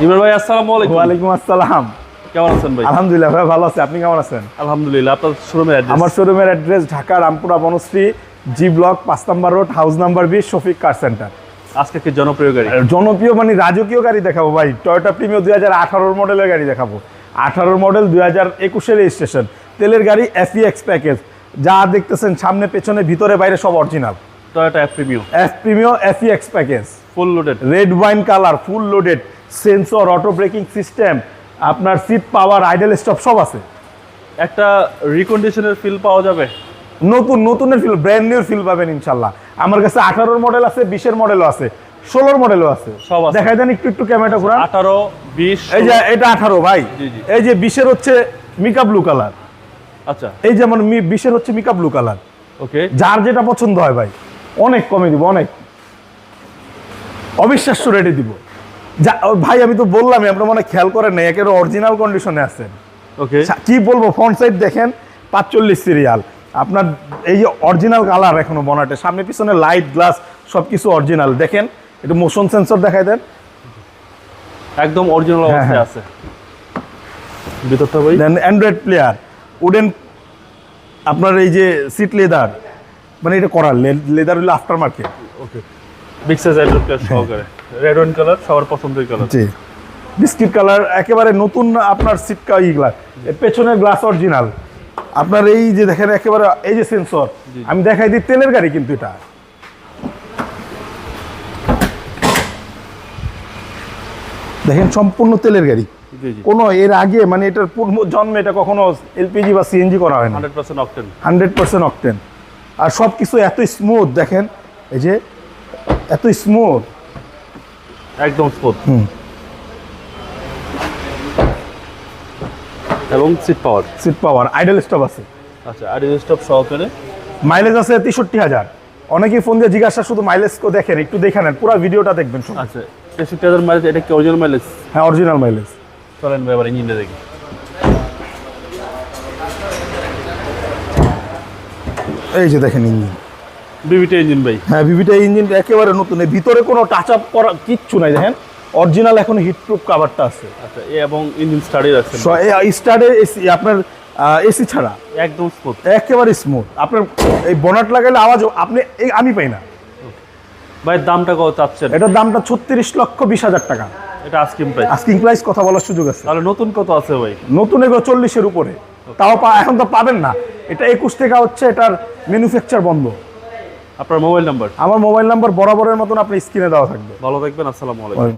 ইমরান ভাই আসসালামু আলাইকুম। ওয়ালাইকুম আসসালাম। কেমন আছেন ভাই? আলহামদুলিল্লাহ ভাই ভালো আছে। আপনি কেমন আছেন? আলহামদুলিল্লাহ আপনার শোরুমের অ্যাড্রেস আমার শোরুমের address Dhaka Rampura Banasree G block পাঁচ নম্বর রোড হাউস নাম্বার বিশ শফিক কার সেন্টার। আজকে কি জনপ্রিয় গাড়ি? জনপ্রিয় মানে রাজকীয় গাড়ি দেখাবো ভাই। টয়োটা প্রিমিও দুই হাজার আঠারোর মডেলের গাড়ি দেখাবো। আঠারোর মডেল দুই হাজার একুশের রেজিস্ট্রেশন তেলের গাড়ি এফিএক্স প্যাকেজ যা দেখতেছেন সামনে পেছনে ভিতরে বাইরে সব original Toyota F Premio F Premio F EX package full loaded red wine colour full loaded sensor auto braking system আপনার সিট পাওয়ার আইডেল স্টপ সব আছে। একটা রিকন্ডিশনের ফিল পাওয়া যাবে? নতুন নতুনের ফিল ব্র্যান্ড নিউ ফিল পাবেন ইনশাল্লাহ। আমার কাছে আঠারোর মডেল আছে বিশের মডেলও আছে ষোলোর মডেলও আছে। সব। দেখাই দেন একটু একটু ক্যামেরাটা ঘুরান। আঠারো বিশ এই যে এটা আঠারো ভাই। এই যে বিশের হচ্ছে মিকা ব্লু কালার আচ্ছা। এই যেমন বিশের হচ্ছে মিকা ব্লু কালার ওকে। যার যেটা পছন্দ হয় ভাই অনেক কমে দিব অনেক। অবিশ্বাস্য রেটে দিব। যা ভাই আমি তো বললামই আপনার মনে খেয়াল করেন না একেবারে অরিজিনাল কন্ডিশনে আছেন। ওকে কি বলব ফ্রন্ট সাইড দেখেন পাঁচচল্লিশ সিরিয়াল আপনার এই যে অরিজিনাল কালার এখনও বনাটে সামনে পিছনে লাইট গ্লাস সব কিছু অরিজিনাল দেখেন একটু মোশন সেন্সর দেখাই দেন। একদম অরিজিনাল অবস্থায় হ্যাঁ। আছে। ভিতরটা ভাই? দেন অ্যান্ড্রয়েড প্লেয়ার উডেন আপনার এই যে সিট লেদার মানে এটা করার লেদার হলো after market okay big size সহকারে রেড ওয়াইন কালার সবার পছন্দের কালার জি। বিস্কিট কালার একেবারে নতুন আপনার সিট ইগুলা পেছনের গ্লাস অরিজিনাল আপনার এই যে দেখেন একেবারে এই যে সেন্সর আমি দেখাই দিই তেলের গাড়ি কিন্তু এটা। দেখেন সম্পূর্ণ তেলের গাড়ি। কোনো এর আগে মানে এটার পূর্ব জন্মে এটা কখনো এলপিজি বা সিএনজি করা হয় না hundred percent octane hundred percent octane আর সব কিছু এত স্মুথ দেখেন এই যে এত স্মুথ একদম স্মুথ হুম। এবং seat power seat power idle stop আছে। আচ্ছা আর স্টপ সহকারে। মাইলেজ আছে তেষট্টি হাজার। অনেকেই ফোন দিয়ে জিজ্ঞাসা শুধু মাইলেজ কো দেখেন একটু দেখে নেন পুরো ভিডিওটা দেখবেন শুধু। আচ্ছা তেষট্টি হাজার মাইলেজ এটা কি অরিজিনাল মাইলেজ হ্যাঁ অরিজিনাল মাইলেজ চলেন ভাই এবার ইঞ্জিনটা দেখি। এই যে দেখেন ইঞ্জিন বিবিটা ইঞ্জিন ভাই। হ্যাঁ ভিভিটা ইঞ্জিন একেবারে নতুন। ভিতরে কোনো টাচ আপ করা কিচ্ছু নাই দেখেন। অরিজিনাল এখন হিট প্রুফ কাভারটা আছে। আচ্ছা এবং ইঞ্জিন স্টার্টই রাখছেন স্টার্টে এসি আপনার এসি ছাড়া। একদম স্মুথ একেবারে স্মুথ আপনার এই বনাট লাগাইলে আওয়াজ আমি এই আমি পাই না। ভাই দামটা কত চাচ্ছেন? এটার দামটা ছত্রিশ লক্ষ বিশ হাজার টাকা। এটা আস্কিম প্রাইস আস্কিং প্রাইস কথা বলার সুযোগ আছে। তাহলে নতুন কত আছে ভাই? নতুন এগুলো চল্লিশের উপরে। তাও এখন তো পাবেন না। এটা একুশ থেকে হচ্ছে এটার ম্যানুফ্যাকচার বন্ধ। আপনার মোবাইল নাম্বার? আমার মোবাইল নাম্বার বরাবরের মতন আপনি স্ক্রিনে দেওয়া থাকবে। ভালো থাকবেন আসসালামু আলাইকুম।